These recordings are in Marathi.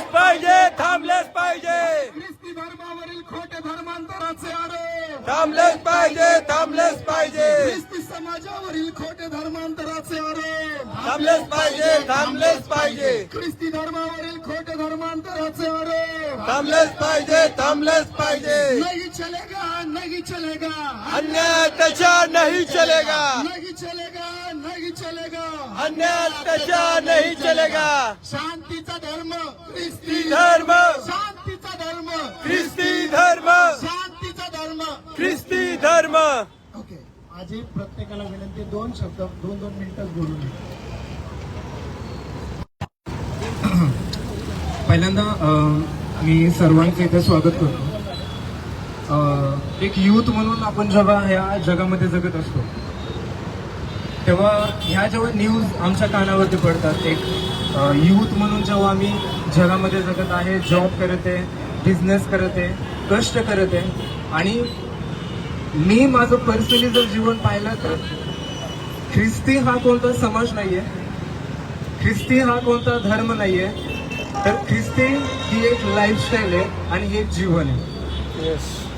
पाहिजे थांबलेच पाहिजे. ख्रिस्ती धर्मावरील खोटे धर्मांतराचे आरोप थांबलेच पाहिजे थांबलेच पाहिजे. ख्रिस्ती समाजावरील खोटे धर्मांतराचे आरोप. थांबलेच पाहिजे थांबलेच पाहिजे. ख्रिस्ती धर्मावरील खोटे धर्मांतराचे आरोप. थांबलेच पाहिजे थांबलेच पाहिजे. नाही चलेगा नाही चलेगा. अन्याय अत्याचार नहीं चलेगा? नाही चलेगा नाही चलेगा. अन्याय अत्याचार नहीं चलेगा? शांतीचा धर्म ख्रिस्ती धर्म. शांतीचा धर्म. माझी प्रत्येकाला विनंती दोन शब्द दोन दोन मिनिटच बोलू पहिल्यांदा मी सर्वांचं इथे स्वागत करतो. एक युथ म्हणून आपण जेव्हा ह्या जगामध्ये जगत असतो तेव्हा ह्या जेव्हा न्यूज आमच्या कानावरती पडतात एक युथ म्हणून जेव्हा आम्ही जगामध्ये जगत आहे जॉब करत आहे बिझनेस करत आहे कष्ट करत आहे आणि मी माझं पर्सनली जर जीवन पाहिलं तर ख्रिस्ती हा कोणता समाज नाहीये. ख्रिस्ती हा कोणता धर्म नाहीये. तर ख्रिस्ती ही एक लाईफस्टाईल आहे आणि हे एक जीवन आहे.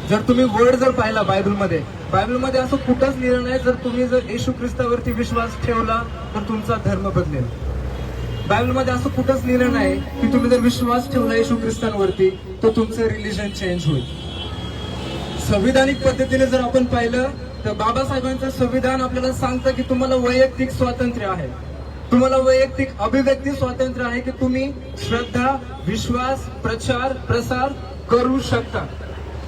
जर तुम्ही वर्ड जर पाहिला बायबलमध्ये बायबलमध्ये असं कुठंच लिहिलं नाही जर तुम्ही जर येशू ख्रिस्तावरती विश्वास ठेवला तर तुमचा धर्म बदलेल. बायबलमध्ये असं कुठंच लिहिलं नाही की तुम्ही जर विश्वास ठेवला येशू ख्रिस्तांवरती तर तुमचं रिलिजन चेंज होईल. संविधानिक पद्धतीने जर आपण पाहिलं तर बाबासाहेबांचं संविधान आपल्याला सांगतं की तुम्हाला वैयक्तिक स्वातंत्र्य आहे. तुम्हाला वैयक्तिक अभिव्यक्ती स्वातंत्र्य आहे की तुम्ही श्रद्धा विश्वास प्रचार प्रसार करू शकता.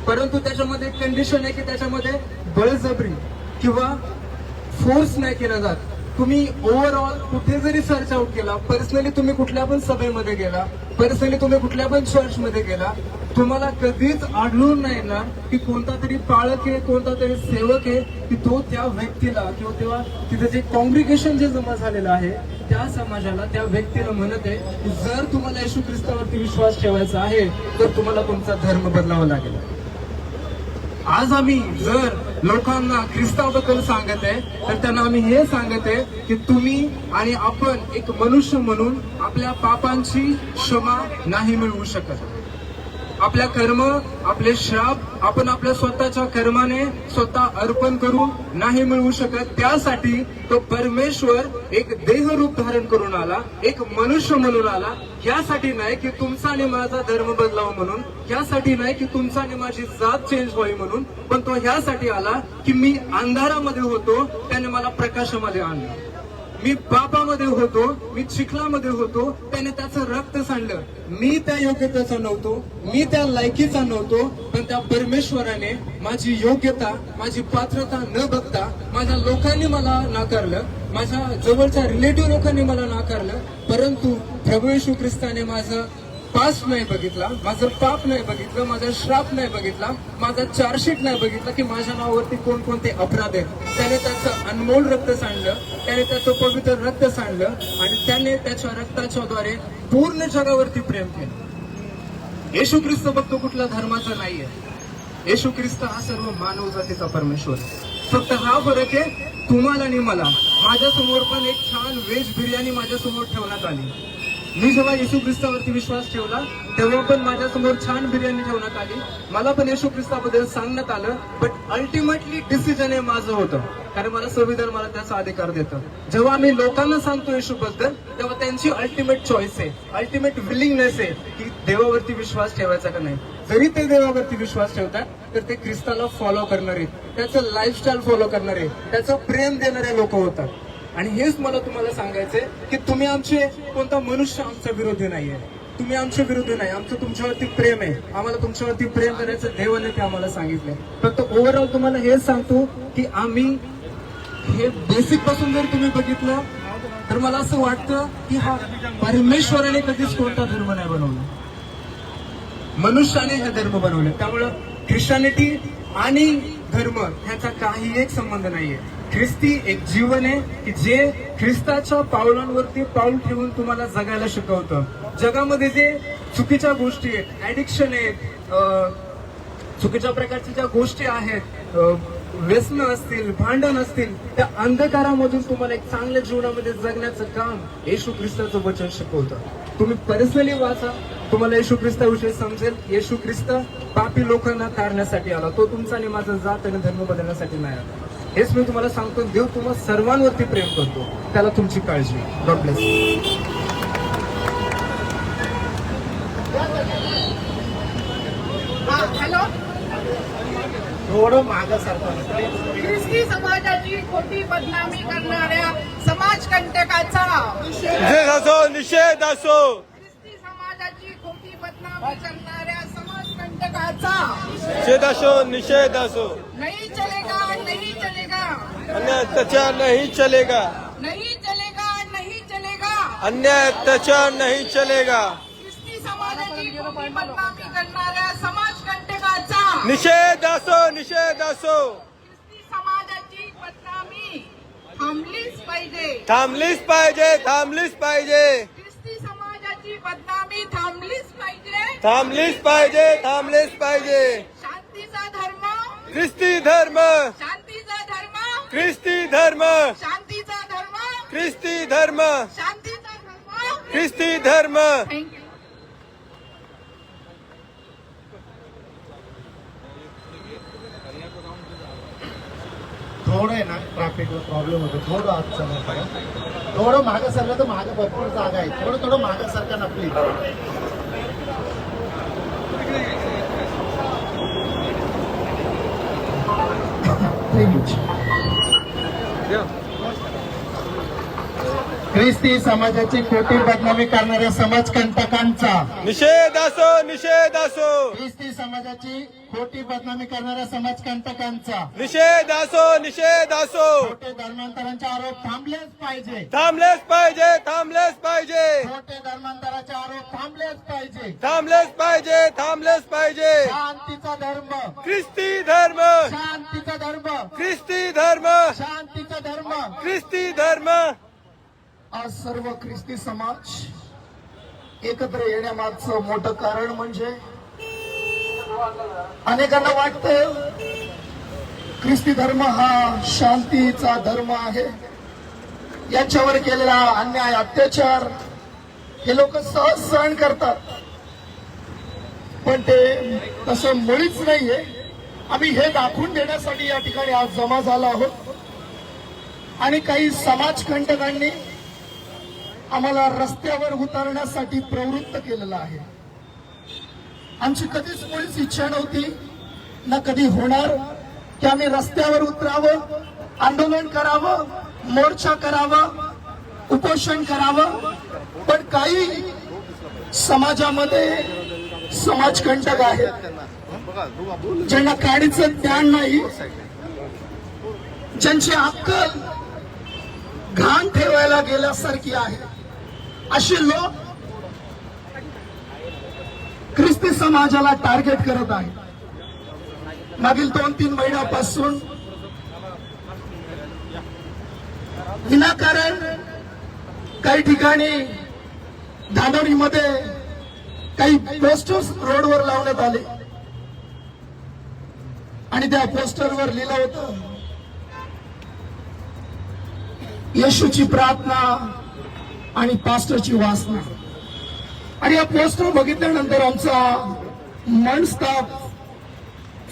परंतु त्याच्यामध्ये कंडिशन आहे की त्याच्यामध्ये बळजबरी किंवा फोर्स नाही केला जात. तुम्ही ओव्हरऑल कुठे जरी सर्च आउट केला पर्सनली तुम्ही कुठल्या पण सभेमध्ये गेला पर्सनली तुम्ही कुठल्या पण चर्च मध्ये गेला तुम्हाला कधीच आढळून नाही ना की कोणता तरी पाळक आहे कोणता तरी सेवक आहे की तो त्या व्यक्तीला किंवा तेव्हा तिथे जे कॉंग्रिगेशन जे जमा झालेलं आहे त्या समाजाला त्या व्यक्तीला म्हणत आहे की जर तुम्हाला येशू ख्रिस्तावरती विश्वास ठेवायचा आहे तर तुम्हाला तुमचा धर्म बदलावा लागेल. आज आम्ही जर लोकांना ख्रिस्ताबद्दल सांगत आहे तर त्यांना आम्ही हे सांगत आहे की तुम्ही आणि आपण एक मनुष्य म्हणून आपल्या पापांची क्षमा नाही मिळवू शकत. आपल्या कर्म आपले श्राप आपण आपल्या स्वतःच्या कर्माने स्वतः अर्पण करू नाही मिळवू शकत. त्यासाठी तो परमेश्वर एक देह रूप धारण करून आला एक मनुष्य म्हणून आला. यासाठी नाही की तुमचा आणि माझा धर्म बदलावा म्हणून यासाठी नाही की तुमचा आणि माझी जात चेंज व्हावी म्हणून पण तो ह्यासाठी आला की मी अंधारामध्ये होतो त्याने मला प्रकाशामध्ये आणलं. मी पापामध्ये होतो मी चिखलामध्ये होतो त्याने त्याचं रक्त सांडलं. मी त्या योग्यतेचा नव्हतो मी त्या लायकीचा नव्हतो पण त्या परमेश्वराने माझी योग्यता माझी पात्रता न बघता माझ्या लोकांनी मला नाकारलं माझ्या जवळच्या रिलेटिव्ह लोकांनी मला नाकारलं परंतु प्रभू येशू ख्रिस्ताने माझं पास नाही बघितला माझं पाप नाही बघितलं माझा श्राप नाही बघितला माझा चार्जशीट नाही बघितला की माझ्या नावावरती कोणकोणते अपराध आहेत. त्याने त्याचं अनमोल रक्त सांडलं त्याने त्याचं पवित्र रक्त सांडलं आणि त्याने त्याच्या रक्ताच्या द्वारे पूर्ण जगावरती प्रेम केलं. येशू ख्रिस्त फक्त कुठला धर्माचा नाहीये. येशू ख्रिस्त हा सर्व मानव जातीचा परमेश्वर फक्त हा फरक आहे तुम्हाला आणि मला. माझ्यासमोर पण एक छान व्हेज बिर्याणी माझ्यासमोर ठेवण्यात आली. मी जेव्हा येशू ख्रिस्तावरती विश्वास ठेवला तेव्हा पण माझ्यासमोर छान बिर्याणी ठेवण्यात आली. मला पण येशू ख्रिस्ताबद्दल सांगण्यात आलं बट अल्टिमेटली डिसिजन हे माझं होतं. कारण मला संविधान मला त्याचा अधिकार देतं. जेव्हा आम्ही लोकांना सांगतो येशू बद्दल तेव्हा त्यांची अल्टिमेट चॉईस आहे. अल्टिमेट विलिंगनेस आहे की देवावरती विश्वास ठेवायचा का नाही. जरी ते देवावरती विश्वास ठेवतात तर ते ख्रिस्ताला फॉलो करणारे त्याचं लाईफस्टाईल फॉलो करणारे त्याचं प्रेम देणारे लोक होतात. आणि हेच मला तुम्हाला सांगायचंय की तुम्ही आमचे कोणता मनुष्य आमचा विरोधी नाहीये. तुम्ही आमच्या विरोधी नाही. आमचं तुमच्यावरती प्रेम आहे. आम्हाला तुमच्यावरती प्रेम करायचं देवाने ते आम्हाला सांगितलंय. फक्त ओव्हरऑल तुम्हाला हेच सांगतो की आम्ही हे बेसिकपासून जर तुम्ही बघितलं तर मला असं वाटतं की हा परमेश्वराने कधीच कोणता धर्म नाही बनवला. मनुष्याने हे धर्म बनवले. त्यामुळं ख्रिश्चॅनिटी आणि धर्म ह्याचा काही एक संबंध नाहीये. ख्रिस्ती एक जीवन आहे की जे ख्रिस्ताच्या पावलांवरती पाऊल ठेवून तुम्हाला जगायला शिकवतं. जगामध्ये जे चुकीच्या गोष्टी आहेत ऍडिक्शन आहेत अं, चुकीच्या प्रकारच्या ज्या गोष्टी आहेत व्यसन असतील भांडण असतील त्या अंधकारामधून तुम्हाला एक चांगल्या जीवनामध्ये जगण्याचं काम येशू ख्रिस्ताचं वचन शिकवतं. तुम्ही पर्सनली वाचा तुम्हाला येशू ख्रिस्ताविषयी समजेल. येशू ख्रिस्त पापी लोकांना तारण्यासाठी आला. तो तुमचा आणि माझा जात आणि धर्म बदलण्यासाठी नाही आला. हेच मी तुम्हाला सांगतो देव तुम्हाला सर्वांवरती प्रेम करतो. त्याला तुमची काळजी. God bless hello? थोडं ख्रिस्ती समाजाची खोटी बदनामी करणाऱ्या समाजकंटकाचा निषेध असो निषेध असो. ख्रिस्ती समाजाची खोटी बदनामी करणाऱ्या समाजकंटकाचा निषेध असो निषेध असो नाही चलेगा नहीं चलेगा। अन्याय अत्याचार नहीं चलेगा। नहीं चलेगा नहीं चलेगा। अन्याय अत्याचार नहीं चलेगा। ख्रिस्ती समाजाची खोटी बदनामी करणाऱ्या समाजकंटकाचा निषेध असो निषेध असो ख्रिस्ती समाजाची बदनामी? थांबलीच पाहिजे। थांबलीच पाहिजे थांबलीच पाहिजे। ख्रिस्ती समाजाची बदनामी? थांबलीच थांबलीच पाहिजे थांबलीच पाहिजे. शांतीचा धर्म. ख्रिस्ती धर्म. शांतीचा धर्म. ख्रिस्ती धर्म. शांतीचा धर्म. ख्रिस्ती धर्म. शांतीचा धर्म. ख्रिस्ती धर्म. थँक्यू थोडं आहे ना ट्रॅफिकला प्रॉब्लेम होतो. थोडं आत चालू थोडं मागं सरलं तर मागं भरपूर जागा आहे थोडं थोडं मागं सरका ना प्लीज Ne geç? Yok. ख्रिस्ती समाजाची खोटी बदनामी करणाऱ्या समाजकंटकांचा. निषेध असो निषेध असो. ख्रिस्ती समाजाची खोटी बदनामी करणाऱ्या समाजकंटकांचा. निषेध असो निषेध असो. खोटे धर्मांतरांचे आरोप थांबलेच पाहिजे. थांबलेच पाहिजे थांबलेच पाहिजे. खोटे धर्मांतराचे आरोप थांबलेच पाहिजे. थांबलेच पाहिजे थांबलेच पाहिजे. शांतीचा धर्म. ख्रिस्ती धर्म. शांतीचा धर्म. ख्रिस्ती धर्म. शांतीचा धर्म. ख्रिस्ती धर्म. आज सर्व ख्रिस्ती समाज एकत्र येण्यामागचं मोठं कारण म्हणजे अनेकांना वाटतं ख्रिस्ती धर्म हा शांतीचा धर्म आहे. याच्यावर केलेला अन्याय अत्याचार हे लोक सहज सहन करतात. पण ते तसं मुळीच नाहीये. आम्ही हे दाखवून देण्यासाठी या ठिकाणी आज जमा झालो आहोत. आणि काही समाजकंटकांनी आम्हाला रस्त्यावर उतरण्यासाठी प्रवृत्त केलेलं आहे. आमची कधीच मुळीच इच्छा नव्हती ना कधी होणार. की आम्ही रस्त्यावर उतरावं आंदोलन करावं मोर्चा करावा उपोषण करावं. पण काही समाजामध्ये समाजकंटक आहेत ज्यांना काडीचं ज्ञान नाही ज्यांची अक्कल घाण ठेवायला गेल्यासारखी आहे. असे लोक ख्रिस्ती समाजाला टार्गेट करत आहेत. मागील दोन तीन महिन्यापासून विनाकारण काही ठिकाणी धानोरीमध्ये काही पोस्टर्स रोडवर लावण्यात आले. आणि त्या पोस्टरवर लिहिलं होतं येशूची प्रार्थना आणि पास्टरची वासना. आणि या पोस्टर बघितल्यानंतर आमचा मनस्ताप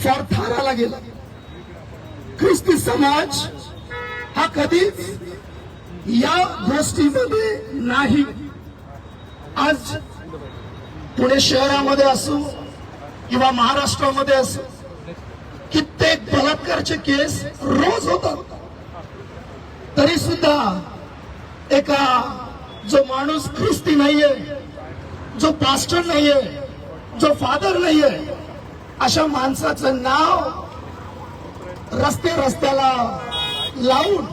फार थाराला गेला. ख्रिस्ती समाज हा कधीच या गोष्टीमध्ये नाही. आज पुणे शहरामध्ये असो किंवा महाराष्ट्रामध्ये असो कित्येक बलात्कारचे केस रोज होतात. तरी सुद्धा एका जो माणूस ख्रिस्ती नाहीये जो पास्टर नाहीये जो फादर नाहीये अशा माणसाचं नाव रस्ते रस्त्याला लावून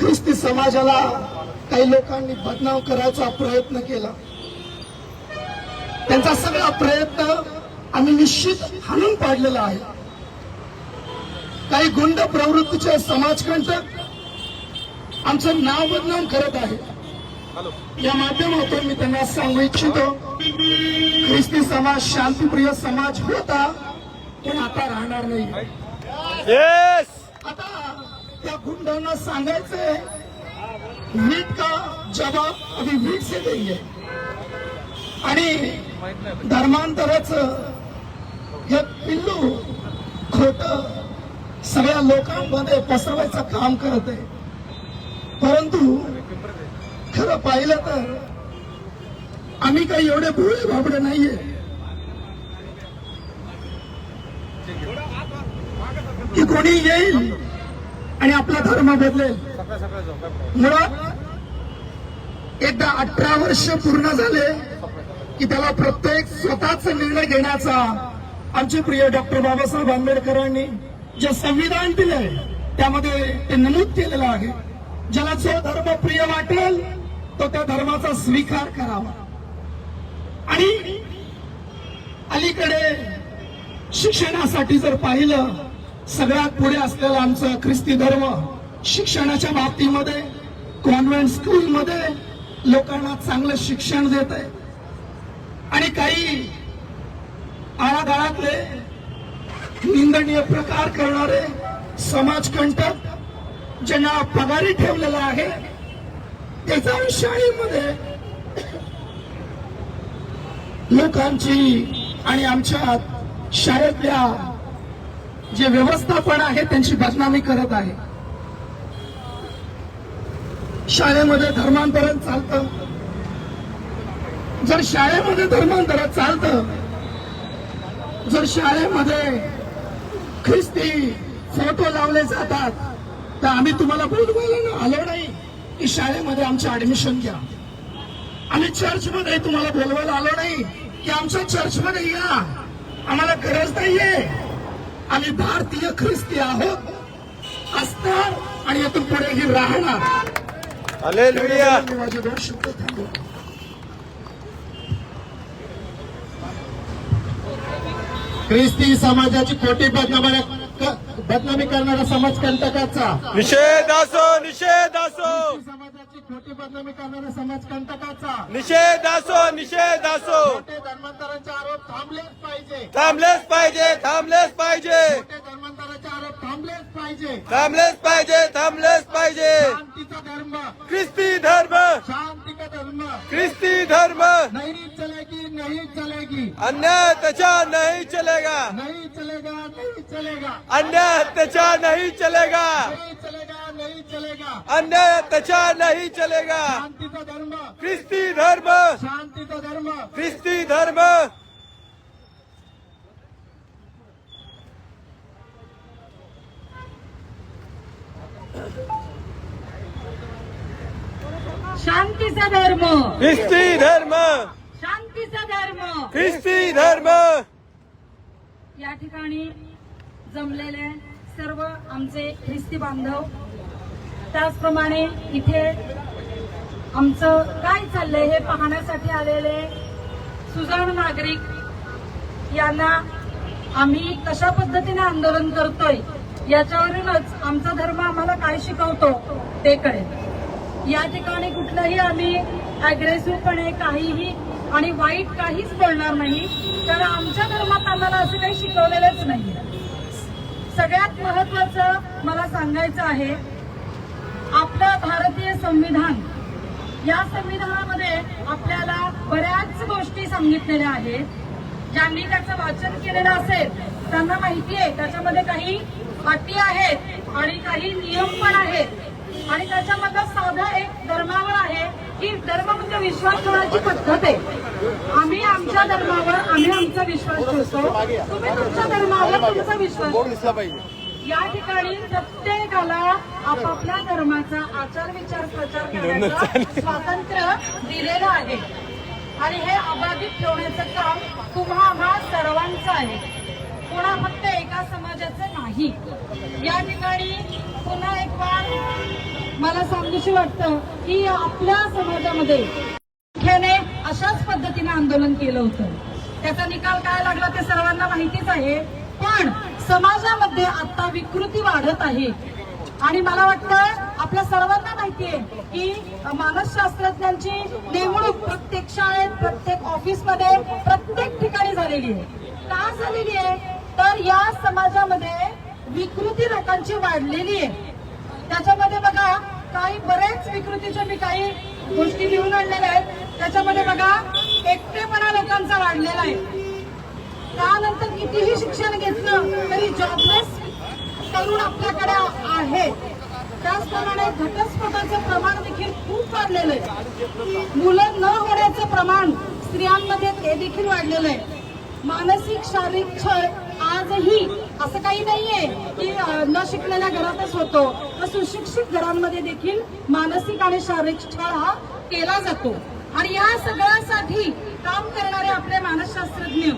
ख्रिस्ती समाजाला काही लोकांनी बदनाम करायचा प्रयत्न केला. त्यांचा सगळा प्रयत्न आम्ही निश्चित हाणून पाडलेला आहे. काही गुंड प्रवृत्तीचे समाजकंटक आमचं नाव बदनाम करत आहे या माध्यमातून मी त्यांना सांगू इच्छितो ख्रिस्ती समाज शांतीप्रिय समाज होता पण आता राहणार नाही. येस आता त्या गुंडांना सांगायचंय वीट का जवाब अभी वीट से देंगे आणि धर्मांतराच हे पिल्लू खोट सगळ्या लोकांमध्ये पसरवायचं काम करत आहे. परंतु खरं पाहिलं तर आम्ही काही एवढे भोळे भाबडे नाहीये. की कोणी येईल आणि आपला धर्म बदलेल. मुळात एकदा अठरा वर्ष पूर्ण झाले की त्याला प्रत्येक स्वतःच निर्णय घेण्याचा आमचे प्रिय डॉक्टर बाबासाहेब आंबेडकरांनी जे संविधान दिलंय त्यामध्ये ते नमूद केलेलं आहे. ज्याला जो धर्म प्रिय वाटेल तो त्या धर्माचा स्वीकार करावा. आणि अलीकडे शिक्षणासाठी जर पाहिलं सगळ्यात पुढे असलेला आमचा ख्रिस्ती धर्म शिक्षणाच्या बाबतीमध्ये कॉन्व्हेंट स्कूलमध्ये लोकांना चांगलं शिक्षण देत आहे आणि काही आळागाळातले निंदनीय प्रकार करणारे समाजकंटक ज्यांना पगारी ठेवलेला आहे ते जाऊन शाळेमध्ये लोकांची आणि आमच्या शाळेतल्या जे व्यवस्थापन आहे त्यांची बदनामी करत आहे. शाळेमध्ये धर्मांतरण चालतं. जर शाळेमध्ये धर्मांतरण चालतं जर शाळेमध्ये ख्रिस्ती फोटो लावले जातात तर आम्ही तुम्हाला बोलवायला आलो नाही. की शाळेमध्ये आमचं ऍडमिशन घ्या. आम्ही चर्चमध्ये तुम्हाला बोलवायला आलो नाही की आमच्या चर्चमध्ये या. आम्हाला गरज नाहीये. आम्ही भारतीय ख्रिस्ती आहोत. असणार आणि यातून पुढेही राहणार. हालेलुया मी माझे दोन शब्द थांबवतो ख्रिस्ती समाजाची खोटी बदनामी बदनामी करणारा समाजकंटकाचा. निषेध असो निषेध असो. समाजाची खोटी बदनामी करणारा समाजकंटकाचा. निषेध असो निषेध असो. धर्मांतराचे आरोप थांबलेच पाहिजे. थांबलेच पाहिजे थांबलेच पाहिजे. धर्मांतराचे आरोप थांबलेच पाहिजे. थांबलेच पाहिजे थांबलेच पाहिजे. शांतीचा धर्म. ख्रिस्ती धर्म. शांती का धर्म धर्म। नहीं चलेगी नहीं चलेगी। अन्याय अत्याचार नहीं चलेगा। नहीं चलेगा नहीं चलेगा। अन्याय अत्याचार नहीं चलेगा। नहीं चलेगा नहीं चलेगा। अन्याय अत्याचार नहीं चलेगा। शांतीचा धर्म। क्रिस्ती धर्म। शांति का धर्म। क्रिस्ती धर्म। शांतीचा धर्म. ख्रिस्ती धर्म. शांतीचा धर्म. ख्रिस्ती धर्म. या ठिकाणी जमलेले सर्व आमचे ख्रिस्ती बांधव त्याचप्रमाणे इथे आमचं काय चाललंय हे पाहण्यासाठी आलेले सुजाण नागरिक यांना आम्ही कशा पद्धतीने आंदोलन करतोय याच्यावरूनच आमचा धर्म आम्हाला काय शिकवतो ते कळेल. या ठिकाणी कुठलंही आम्ही अग्रेसिव्हपणे काहीही आणि वाईट काहीच बोलणार नाही. कारण आमच्या धर्मात आम्हाला असं काही शिकवलेलंच नाही सगळ्यात महत्वाचं मला सांगायचं आहे आपलं भारतीय संविधान या संविधानामध्ये आपल्याला बऱ्याच गोष्टी सांगितलेल्या आहेत. ज्यांनी त्याचं वाचन केलेलं असेल त्यांना माहिती आहे. त्याच्यामध्ये काही अटी आहेत आणि काही नियम पण आहेत. आणि त्याच्यामधला साधा एक धर्मावर आहे. की धर्म म्हणजे विश्वास ठेवण्याची पद्धत आहे. आम्ही आमच्या धर्मावर आम्ही आमचा विश्वास ठेवतो. तुम्ही तुमच्या धर्मावर तुमचा विश्वास या ठिकाणी प्रत्येकाला आपापल्या धर्माचा आचार विचार प्रचार करण्याचं स्वातंत्र्य दिलेलं आहे. आणि हे अबाधित ठेवण्याचं काम तुम्हा सर्वांचं आहे. पुन्हा फक्त एका समाजाचं नाही. या ठिकाणी पुन्हा एक बार मला सांगूशी वाटतं की आपल्या समाजामध्ये मुख्याने अशाच पद्धतीने आंदोलन केलं होतं. त्याचा निकाल काय लागला ते सर्वांना माहितीच आहे. पण समाजामध्ये आता विकृती वाढत आहे. आणि मला वाटतं आपल्या सर्वांना माहिती आहे की मानसशास्त्रज्ञांची नेमणूक प्रत्येक शाळेत प्रत्येक ऑफिसमध्ये प्रत्येक ठिकाणी झालेली आहे. का झालेली आहे? तर या समाजामध्ये विकृती लोकांची वाढलेली आहे. त्याच्यामध्ये बघा काही बरेच विकृतीच्या मी काही गोष्टी लिहून आणलेल्या आहेत. त्याच्यामध्ये बघा एकटेपणा लोकांचा वाढलेला आहे. त्यानंतर कितीही शिक्षण घेतलं तरी जॉबलेस तरुण आपल्याकडे आहे. त्याचप्रमाणे घटस्फोटाचं प्रमाण देखील खूप वाढलेलं आहे. मुलं न होण्याचं प्रमाण स्त्रियांमध्ये ते देखील वाढलेलं आहे. मानसिक शारीरिक छळ आजही असं काही नाहीये की न शिकलेल्या घरातच होतो. तर सुशिक्षित घरांमध्ये देखील मानसिक आणि शारीरिक छळ हा केला जातो. आणि या सगळ्यासाठी काम करणारे आपले मानसशास्त्रज्ञ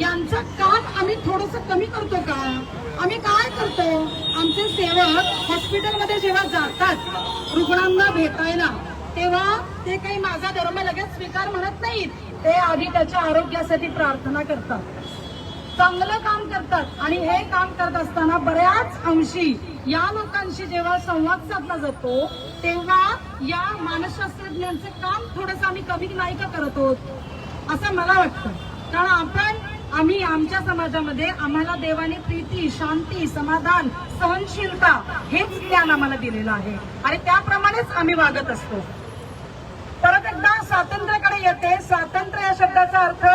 यांचं काम आम्ही थोडस कमी करतो का? आम्ही काय करतो? आमचे सेवक हॉस्पिटलमध्ये जेव्हा जातात रुग्णांना भेटायला तेव्हा ते काही माझा धर्म लगेच स्वीकार म्हणत नाहीत. ते आधी त्याच्या आरोग्यासाठी प्रार्थना करतात. चांगलं काम करतात आणि हे काम करत असताना बऱ्याच अंशी या लोकांशी जेव्हा संवाद साधला जातो तेव्हा या मानसशास्त्रज्ञांचं काम थोडंसं आम्ही कमी नाही का करत आहोत? असं मला वाटतं. कारण आपण आम्ही आमच्या समाजामध्ये आम्हाला देवाने प्रीती शांती समाधान सहनशीलता हेच ज्ञान आम्हाला दिलेलं आहे. आणि त्याप्रमाणेच आम्ही वागत असतो. परत एकदा स्वातंत्र्याकडे येते. स्वातंत्र्य या शब्दाचा अर्थ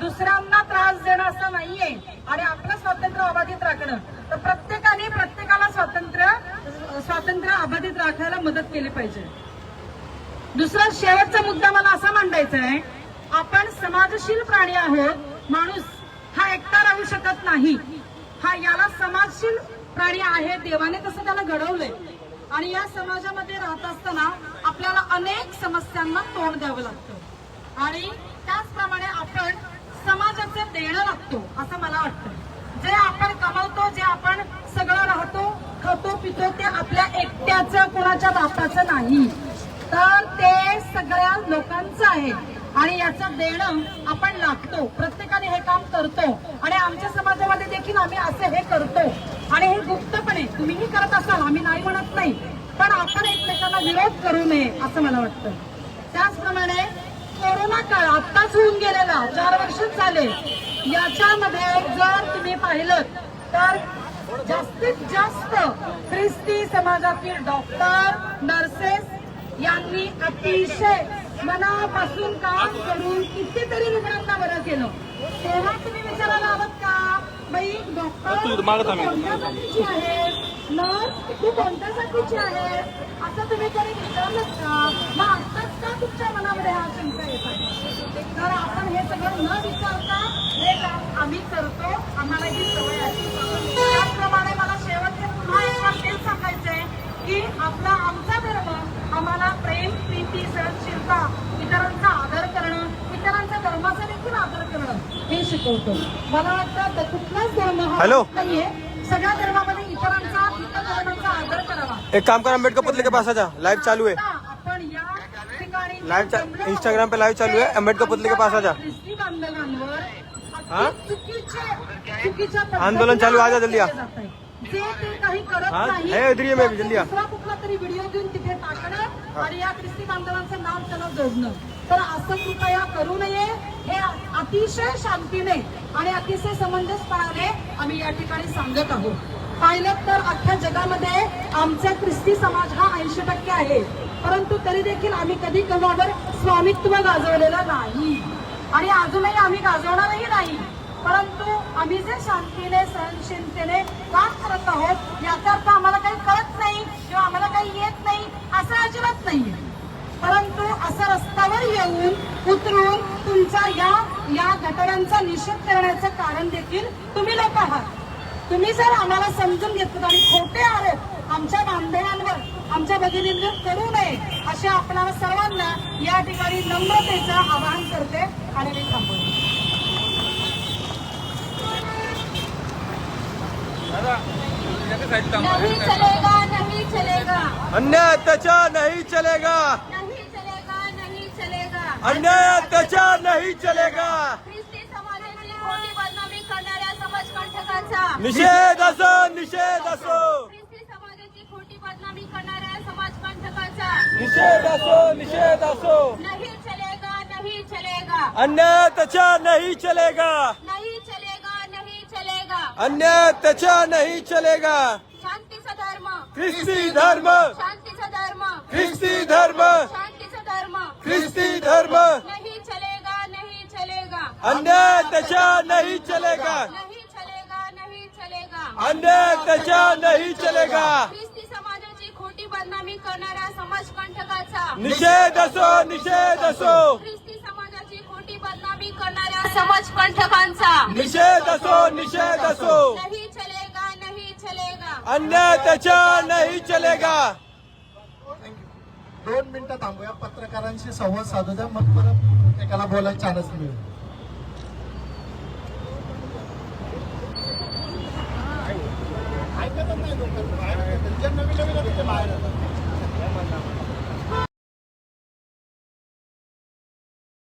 दुसऱ्यांना त्रास देणं असं नाहीये. आणि आपलं स्वातंत्र्य अबाधित राखणं. तर प्रत्येकाने प्रत्येकाला स्वातंत्र्य स्वातंत्र्य अबाधित राखायला मदत केली पाहिजे. दुसरा शेवटचा मुद्दा मला असा मांडायचा आहे आपण समाजशील प्राणी आहोत माणूस हा एकटा राहू शकत नाही. हा याला समाजशील प्राणी आहे देवाने तसं त्याला घडवलंय. आणि या समाजामध्ये राहत असताना आपल्याला अनेक समस्यांना तोंड द्यावं लागतं. आणि त्याचप्रमाणे आपण समाजाचं देणं लागतो असं मला वाटतं. जे आपण कमवतो जे आपण सगळं राहतो खातो पितो ते आपल्या एकट्याचं कोणाच्या बापाचं नाही. तर ते सगळ्या लोकांचं आहे. आणि याचं देणं आपण लागतो. प्रत्येकाने हे काम करतो. आणि आमच्या समाजामध्ये देखील आम्ही असे हे करतो. आणि हे गुप्तपणे तुम्हीही करत असाल आम्ही नाही म्हणत नाही. पण आपण एकमेकांना विरोध करू नये असं मला वाटतं. त्याचप्रमाणे कोरोना काळ आत्ताच होऊन गेलेला चार वर्ष झाले. याच्यामध्ये जर तुम्ही पाहिलं तर जास्तीत जास्त ख्रिस्ती समाजातील डॉक्टर नर्सेस यांनी अतिशय मनापासून काम करून कितीतरी रुग्णांना बरं केलं. तेव्हा तुम्ही विचारायला हवं का? बाई डॉक्टर. कोणत्या आहे नर्स तू कोणत्या जातीची आहे? असं तुम्ही कधी विचारलं का मग आत्ताच का तुमच्या मनामध्ये हा शंका येत आहे? तर आपण हे सगळं न विचारता हे काम आम्ही करतो. आम्हाला ही सवय आहे. त्याचप्रमाणे मला शेवटचे पुन्हा एकदा तेच सांगायचंय की आपला आमचा धर्म आम्हाला प्रेम प्रीती सहनशीलता इतरांचा आदर करणं इतरांच्या धर्माचा देखील आदर करणं हे शिकवतो. मला वाटतं तर कुठलाच धर्म हा हॅलो. नाहीये. सगळ्या धर्मामध्ये इतरांचा इतर धर्माचा आदर करावा एक काम कर अंबेडकर पुतले के पास आ जा लाइव चालू है आता आपण या ठिकाणी लाईव्ह चा- जमलो इंस्टाग्राम पे लाइव चालू है आंबेडकर पुतळे के पास आ जा. ख्रिस्ती हा? अति चुकीचे चुकीच्या पद्धतीने आंदोलन चालू, आजा जल्दी आ. केले जात आहे. जे ते काही करत हा? नाही है, इधर ही है, मैं भी, जल्दी आ. दुसरा कुठला तरी व्हिडिओ घेऊन तिथे टाकणं आणि या ख्रिस्ती बांधवांचं नाव त्याला जोडणं तर असं कृपया करू नये. हे अतिशय शांतीने आणि अतिशय समंजसपणाने आम्ही या ठिकाणी सांगत आहोत. पाहिलं तर अख्ख्या जगामध्ये आमचा ख्रिस्ती समाज हा ऐंशी टक्के आहे. परंतु तरी देखील आम्ही कधी कोणावर स्वामित्व गाजवलेलं नाही. आणि अजूनही आम्ही गाजवणारही नाही. परंतु आम्ही जे शांतीने सहनशीलतेने काम करत आहोत याचा अर्थ आम्हाला काही कळत नाही किंवा आम्हाला काही येत नाही असं अजिबात नाहीये. परंतु असं रस्त्यावर येऊन उतरून तुमचा या या घटनांचा निषेध करण्याचं कारण देखील तुम्ही लोक आहात. तुम्ही जर आम्हाला समजून घेतलं आणि खोटे आरोप आमच्या बांधवांवर आमच्या भगिनींवर करू नये अशा आपल्याला सर्वांना या ठिकाणी नम्रतेचं आवाहन करते आणि मी थांबवते. नहीं चलेगा नहीं चलेगा अन्याय अत्याचार नहीं चलेगा. नहीं चलेगा नहीं चलेगा. अन्याय अत्याचार नहीं चलेगा. निषेध असो निषेध असो. निषेध असो निषेध असो. नहीं चलेगा नहीं चलेगा. अन्याय अत्याचार नहीं चलेगा. नहीं चलेगा नहीं चलेगा. अन्याय अत्याचार नहीं चलेगा. शांतीचा धर्म. ख्रिस्ती धर्म. शांतीचा धर्म. ख्रिस्ती धर्म. धर्म। ख्रिस्ती धर्म। नहीं चलेगा नहीं चलेगा। अन्याय अत्याचार नहीं चलेगा। नहीं चलेगा नहीं चलेगा। अन्याय अत्याचार नहीं चलेगा। ख्रिस्ती समाजाची खोटी बदनामी करणाऱ्या समाजकंटकाचा। निषेध असो निषेध असो। ख्रिस्ती समाजाची खोटी बदनामी करणाऱ्या समाजकंटकांचा। निषेध असो निषेध असो। नहीं चलेगा नहीं चलेगा। अन्याय अत्याचार नहीं चलेगा। दोन मिनिटं थांबूया. पत्रकारांशी संवाद साधू द्या मग परत एकाला बोलायला चान्स मिळेल.